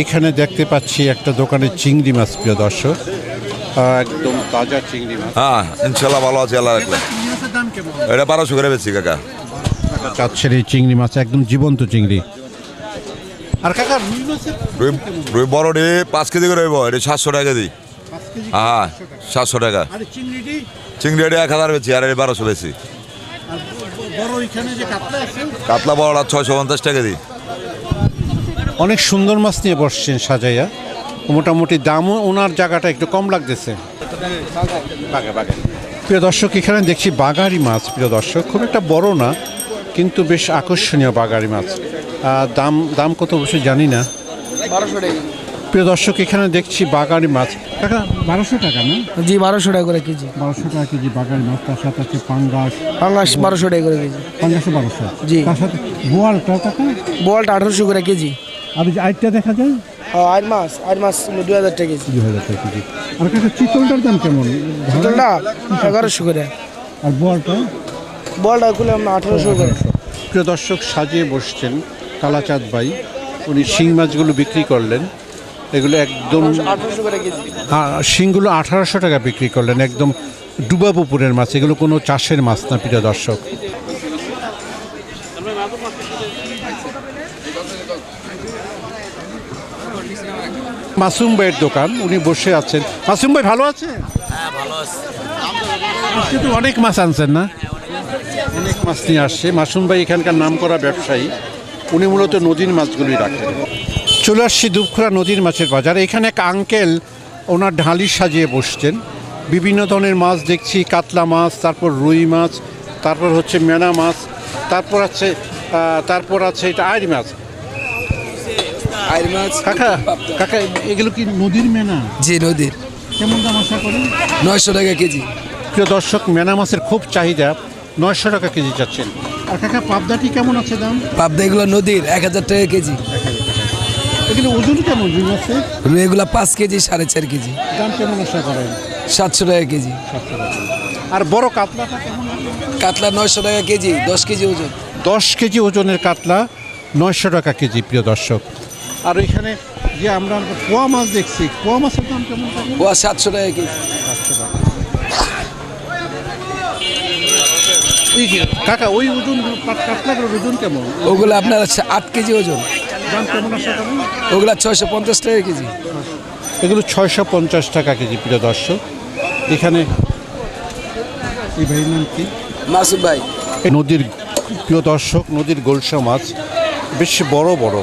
এখানে দেখতে পাচ্ছি একটা দোকানে চিংড়ি মাছ প্রিয় দর্শক। একদম তাজা চিংড়ি মাছ। হ্যাঁ ইনশাল্লাহ ভালো আছে আল্লাহ রাখলে। এটা বারোশো করে বেশি কাকা। চাচ্ছেন এই চিংড়ি মাছ একদম জীবন্ত চিংড়ি। আর কাকা রুই মাছের রুই বড় রে পাঁচ কেজি করে হইব এটা সাতশো টাকা কেজি। হ্যাঁ সাতশো টাকা। চিংড়ি এটা এক হাজার বেশি আর এটা বারোশো বেশি কাতলা আছে? কাতলা বড়টা ছয়শো পঞ্চাশ টাকা কেজি। অনেক সুন্দর মাছ নিয়ে বসছেন সাজাইয়া। মোটামুটি দামও ওনার জায়গাটা একটু কম লাগতেছে। প্রিয় দর্শক এখানে দেখছি বাগারি মাছ প্রিয় দর্শক। খুব একটা বড় না কিন্তু বেশ আকর্ষণীয় বাগারি মাছ। দাম দাম কত অবশ্যই জানি না। প্রিয় দর্শক এখানে দেখছি বাগারি মাছ। কাকা বারোশো টাকা না? জি বারোশো টাকা করে কেজি। বারোশো টাকা কেজি বাগারি মাছ তার সাথে আছে পাঙ্গাস। পাঙ্গাস বারোশো টাকা করে কেজি। পাঙ্গাসও বারোশো। জি। তার সাথে বোয়ালটা টাকা বোয়ালটা আঠারোশো করে কেজি। আর যে আইটটা দেখা যায়? আট মাছ আট মাছ দুই হাজার টাকা কেজি। দুই হাজার টাকা কেজি। আর কাকা চিতলটার দাম কেমন? চিতলটা এগারোশো করে। আর বোয়ালটা বোয়ালটা খুলে আমরা আঠারোশো করে। প্রিয় দর্শক সাজিয়ে বসছেন কালাচাঁদ ভাই। উনি শিং মাছগুলো বিক্রি করলেন। এগুলো একদম আঠারোশো করে হ্যাঁ, শিংগুলো আঠারোশো টাকা বিক্রি করলেন। একদম ডুবা পুকুরের মাছ। এগুলো কোনো চাষের মাছ না প্রিয় দর্শক। মাসুম ভাইয়ের দোকান উনি বসে আছেন। মাসুম ভাই ভালো আছে। আজকে তো অনেক মাছ আনছেন না? অনেক মাছ নিয়ে আসছে। মাসুম ভাই এখানকার নাম করা ব্যবসায়ী। উনি মূলত নদীর মাছগুলি রাখেন। চলে আসছি দুপখুরা নদীর মাছের বাজার। এখানে এক আঙ্কেল ওনার ঢালি সাজিয়ে বসছেন। বিভিন্ন ধরনের মাছ দেখছি কাতলা মাছ তারপর রুই মাছ তারপর হচ্ছে মেনা মাছ তারপর আছে তারপর আছে এটা আইরি মাছ। আট মাছ। কাকা কাকা এগুলো কি নদীর মেনা? জি নদীর। কেমন দাম আশা করেন? নয়শো টাকা কেজি। প্রিয় দর্শক মেনা মাছের খুব চাহিদা নয়শো টাকা কেজি যাচ্ছেন আর কাকা পাবদাটি কেমন আছে দাম? পাবদা এগুলো নদীর এক হাজার টাকা কেজি। এগুলো ওজন কেমন রুই মাছের? রুই এগুলো পাঁচ কেজি সাড়ে চার কেজি। দাম কেমন আশা করেন? সাতশো টাকা কেজি। আর বড় কাতলাটা কেমন? কাতলা নয়শো টাকা কেজি দশ কেজি ওজন। দশ কেজি ওজনের কাতলা নয়শো টাকা কেজি প্রিয় দর্শক। আর এখানে যে আমরা পোয়া মাছ দেখছি পোয়া মাছের দাম কেমন ও সাতশো টাকা কেজি। এই যে, কাকা ওই ওজন কাতলাগুলোর ওজন কেমন? ওগুলো আপনার হচ্ছে আট কেজি ওজন। দাম কেমন করেন ওগুলো ছয়শো পঞ্চাশ টাকা কেজি। এগুলো ছয়শো পঞ্চাশ টাকা কেজি প্রিয় দর্শক। এখানে এই ভাইয়ের নাম কি? মাসুদ ভাই। নদীর প্রিয় দর্শক নদীর গোলসা মাছ বেশ বড় বড়।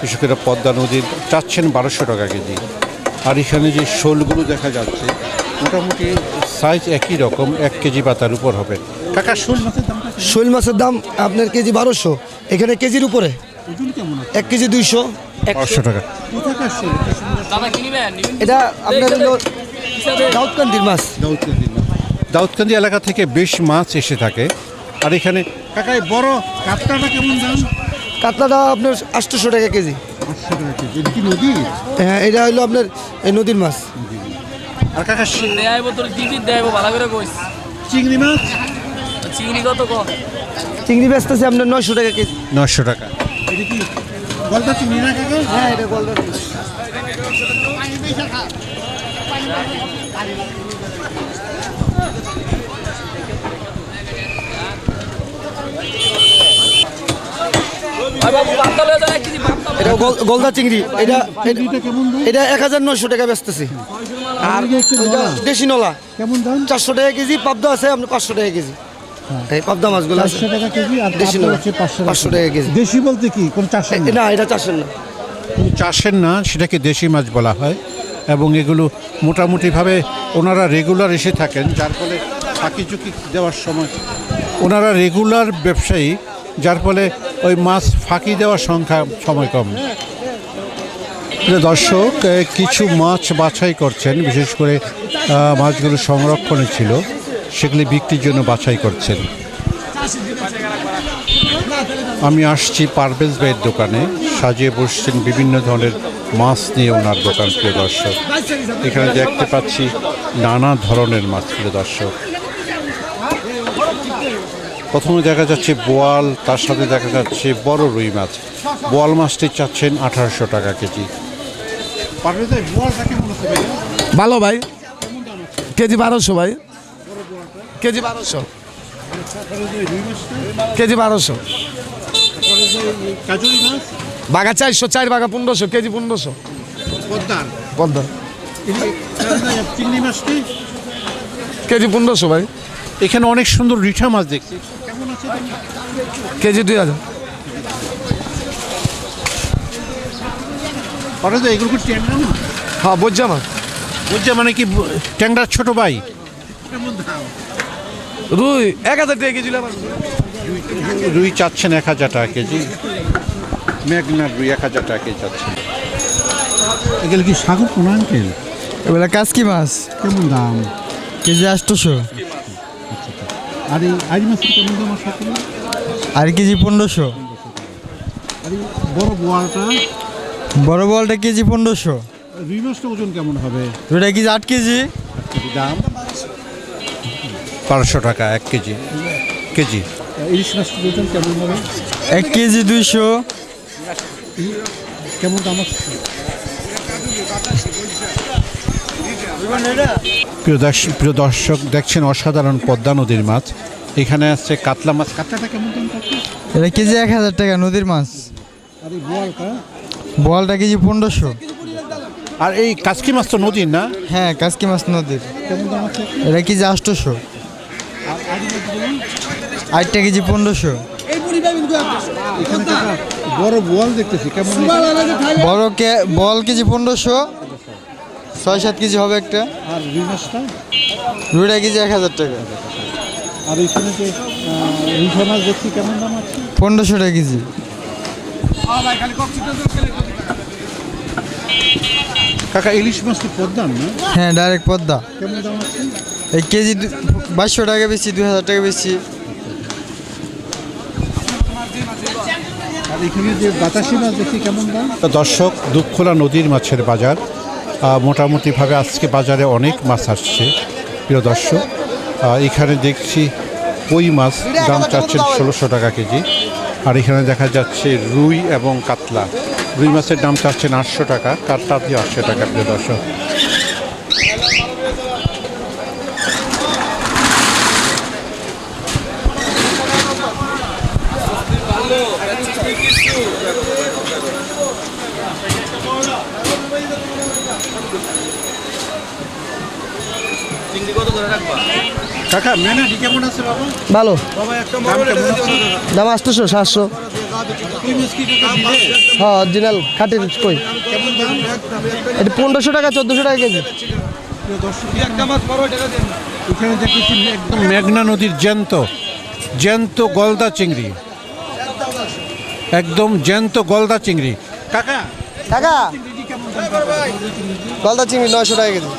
বিশেষ করে পদ্মা নদীর চাচ্ছেন বারোশো টাকা কেজি। আর এখানে যে শোলগুলো দেখা যাচ্ছে মোটামুটি সাইজ একই রকম এক কেজি বা তার উপর হবে। কাকা শোল মাছের কেমন? শৈল মাছের দাম আপনার কেজি বারোশো এখানে কেজির উপরে। এক কেজি দুইশো। বারোশো টাকা। এটা। আপনার হলো দাউদকান্দির মাছ। দাউদকান্দি মাছ। দাউদকান্দি এলাকা থেকে বেশ মাছ এসে থাকে। আর এখানে কাকায় বড় কাতলাটা কেমন দাম? কাতলাটা আপনার আটশোশো টাকা কেজি। আটশো টাকা কেজি। এটা কি নদী? হ্যাঁ এটা হলো আপনার এই নদীর মাছ। আর কাকা শি- তোর দিদি দেয় ভালো করে কইস। চিংড়ি মাছ? চিংড়ি কত কম চিংড়ি বেচতেছে আপনার নয়শো টাকা কেজি। নশো টাকা। এটা কি গলদা চিংড়ি না কাকা? হ্যাঁ এটা গোল্ডেন বাবু বাপ্তা লয়ে যায় এক কেজি বাপ্তা এটা গোল- গলদা চিংড়ি। এটা এটা এক হাজার নয়শো টাকা বেচতেছি। আর। দেশি নলা। কেমন দাম? চারশো টাকা কেজি পাবদা আছে আপনার পাঁচশো টাকা কেজি। এই পাবদা মাছগুলো আছে। টাকা কেজি আর দেশি নলা। পাঁচশো পাঁচশো টাকা কেজি। দেশি বলতে কি? কোন চাষের না? এটা চাষের না। চাষের না সেটাকে দেশি মাছ বলা হয়। এবং এগুলো মোটামুটিভাবে ওনারা রেগুলার এসে থাকেন যার ফলে ফাঁকি চুকি দেওয়ার সময়। ওনারা রেগুলার ব্যবসায়ী যার ফলে ওই মাছ ফাঁকি দেওয়ার সংখ্যা সময় কম। দর্শক কিছু মাছ বাছাই করছেন, বিশেষ করে মাছগুলো সংরক্ষণে ছিল, সেগুলি বিক্রির জন্য বাছাই করছেন। আমি আসছি পারভেজ ভাইয়ের দোকানে, সাজিয়ে বসছেন বিভিন্ন ধরনের মাছ নিয়ে ওনার দোকান, প্রিয় দর্শক। এখানে দেখতে পাচ্ছি নানা ধরনের মাছ, প্রিয় দর্শক। প্রথমে দেখা যাচ্ছে বোয়াল তার সাথে দেখা যাচ্ছে বড় রুই মাছ। বোয়াল মাছটি চাচ্ছেন আঠারোশো টাকা কেজি। ভালো ভাই। কেজি বারোশো ভাই। কেজি বারোশো। কেজি বারোশো। বাঘা চারশো চার বাঘা পনেরোশো কেজি পনেরোশো। পদ্মার? পদ্মা চিংড়ি মাছটি? কেজি পনেরোশো ভাই। এখানে অনেক সুন্দর রিঠা মাছ দেখছি। কেজি দুই হাজার। এগুলো কি ট্যাংরা হ্যাঁ বজ্জা মাছ। মানে কি ব- ট্যাংরার ছোট ভাই? রুই এক হাজার টাকা কেজি। রুই চাচ্ছেন এক হাজার টাকা কেজি। রুই এক হাজার টাকা কেজি চাচ্ছেন। এগুলো কি সাগর আঙ্কেল এগুলা কাসকি মাছ। কেমন দাম? কেজি আটশোশো আর এই আইরি মাছের কেমন দাম আর সকলে আর কেজি পনেরোশো। আর এই বড় বোয়ালটা? বড় বলটা কেজি পনেরোশো। রুই মাছটা ওজন কেমন হবে? ওটা কেজি আট কেজি। কেজি দাম? বারোশো টাকা এক কেজি। কেজি। ইলিশ ওজন কেমন হবে? এক কেজি দুইশো। কেমন দাম আছে? প্রিয় দর্শক প্রিয় দর্শক দেখছেন অসাধারণ পদ্মা নদীর মাছ। এখানে আছে কাতলা মাছ। কাতলাটা কেমন দাম এটা কেজি এক হাজার টাকা নদীর মাছ। বোয়ালটা বলটা কেজি পনেরোশো। আর এই কাচকি মাছ তো নদীর না? হ্যাঁ কাসকি মাছ নদীর। এটা কেজি আর আটটা কেজি পনেরোশো। বড় বোয়াল দেখতেছি কেমন বড় কে বল কেজি পনেরোশো। ছয় সাত কেজি হবে একটা। আর রুই মাছটা? রুইটা কেজি এক হাজার টাকা। আর এখানে যে রিঠা মাছ দেখছি কেমন দাম আছে? পনেরোশো টাকা কেজি। কাকা ইলিশ মাছ কি পদ্মার না? হ্যাঁ ডাইরেক্ট পদ্মা। কেমন দাম আছে? এই কেজি দু- বাইশশো টাকা বেশি দুই হাজার টাকা বেশি। আর এখানে যে বাতাসি মাছ দেখি কেমন দাম? দর্শক দুপখোলা নদীর মাছের বাজার। মোটামুটিভাবে আজকে বাজারে অনেক মাছ আসছে, প্রিয় দর্শক। এখানে দেখছি কই মাছ, দাম চাচ্ছেন ষোলোশো টাকা কেজি। আর এখানে দেখা যাচ্ছে রুই এবং কাতলা। রুই মাছের দাম চাচ্ছেন আটশো টাকা, কাতলা দিয়ে আটশো টাকা, প্রিয় দর্শক। কাকা মেনাটি কেমন আছে বাবা? ভালো। কেমন আছে? দাম আটশোশো সাতশো। হ্যাঁ অরিজিনাল খাটির কই? এটা পনেরোশো টাকা চোদ্দোশো টাকা কেজি। এখানে দেখেছি একদম মেঘনা নদীর জ্যান্ত জ্যান্ত গলদা চিংড়ি। একদম জ্যান্ত গলদা চিংড়ি। কাকা টাকা গলদা চিংড়ি নয়শো টাকা কেজি।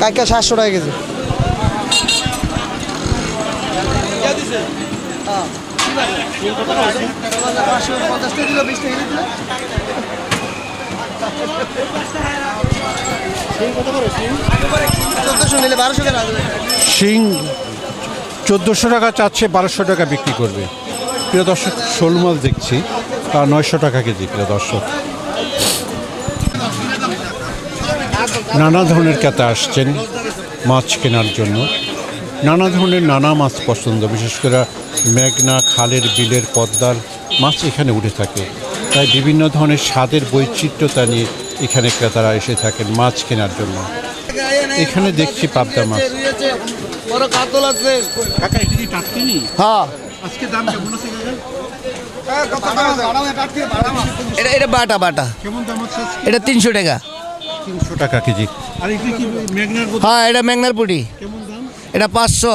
কাইকা সাতশো টাকা কেজি। চোদ্দোশো বারোশো কেনা শিং চোদ্দোশো টাকা চাচ্ছে, বারোশো টাকা বিক্রি করবে। প্রিয় দর্শক, শোল মাছ দেখছি আর নয়শো টাকা কেজি, প্রিয় দর্শক। নানা ধরনের ক্রেতা আসছেন মাছ কেনার জন্য। নানা ধরনের নানা মাছ পছন্দ বিশেষ করে মেঘনা খালের বিলের পদ্মার মাছ এখানে উঠে থাকে। তাই বিভিন্ন ধরনের স্বাদের বৈচিত্র্যতা নিয়ে এখানে ক্রেতারা এসে থাকেন মাছ কেনার জন্য। এখানে দেখছি পাবদা মাছ। বড় কাতল আছে। কাকা এটা হ্যাঁ। আজকে দাম কেমন আছে এটা এটা বাটা বাটা। কেমন দাম আছে এটা তিনশো টাকা। তিনশো টাকা কেজি। হ্যাঁ এটা মেঘনার পুটি। এটা পাঁচশো।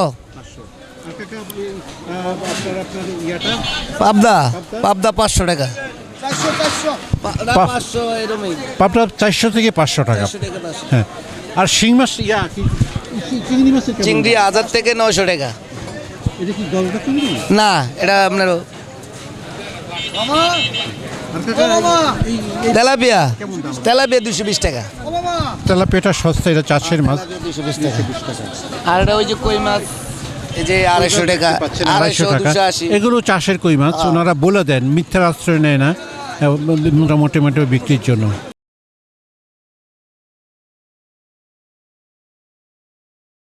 পাবদা পাবদা পাঁচশো টাকা। পাবদা চারশো থেকে পাঁচশো টাকা। হ্যাঁ। আর শিং মাছ ইয়া চিংড়ি? হাজার থেকে নশো টাকা। না এটা আপনার তেলাপিয়া? তেলাপিয়া দুশো বিশ টাকা। তেলাপিয়াটা সস্তা এটা চাষের মাছ। দুশো বিশ টাকা। আর এটা ওই যে কই মাছ? যে আড়াইশো টাকা আড়াইশো দুশো আশি। এগুলো চাষের কই মাছ? ওনারা বলে দেন মিথ্যার আশ্রয় নেয় না। মোটামুটি মোটামুটি বিক্রির জন্য।